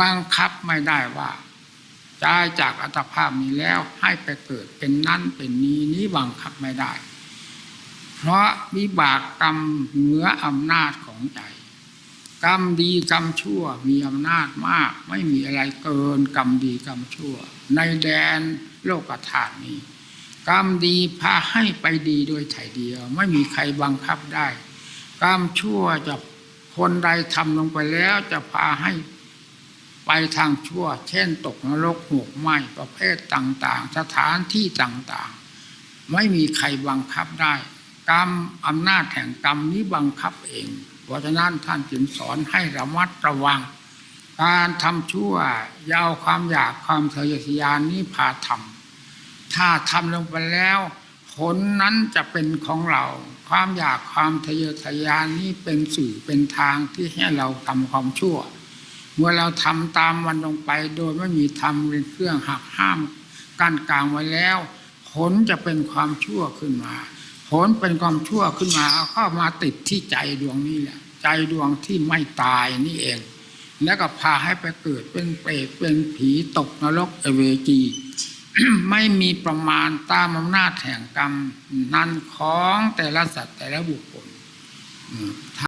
บังคับไม่ได้ว่าจ่ายจากอัตภาพนี้แล้วให้ไปเกิดเป็นนั่นเป็นนี้นี้บังคับไม่ได้ เพราะวิบากกรรมเหนืออำนาจของใจ กรรมดีกรรมชั่วมีอำนาจมาก ไม่มีอะไรเกินกรรมดีกรรมชั่ว ในแดนโลกธาตุนี้ กรรมดีพาให้ไปดีโดยไถ่เดียว ไม่มีใครบังคับได้ กรรมชั่วจะคนใดทำลงไปแล้วจะพาให้ ไปทางชั่ว เช่นตกนรกหกไหมประเภทต่างๆ สถานที่ต่างๆ ไม่มีใครบังคับได้ กรรมอำนาจแห่งกรรมนี้บังคับเอง เพราะฉะนั้นท่านจึงสอนให้ระมัดระวัง การทำชั่วยาวความอยากความทะเยอทะยานนี้พาทำถ้าทำลงไปแล้ว ผลนั้นจะเป็นของเรา ความอยากความทะเยอทะยานนี้เป็นสื่อเป็นทางที่ให้เราทำความชั่ว เมื่อเราทำตามมันลงไป โดยไม่มีธรรมเป็นเครื่องหักห้ามกั้นกลางไว้แล้ว ผลจะเป็นความชั่วขึ้นมา ผลเป็นความชั่วขึ้นมาเข้ามาติดที่ใจดวงนี้แหละ ใจดวงที่ไม่ตายนี่เอง แล้วก็พาให้ไปเกิดเป็นเปรตเป็นผีตกนรกเอเวจีไม่มีประมาณตามอำนาจแห่งกรรมนั้นของแต่ละสัตว์แต่ละบุคคล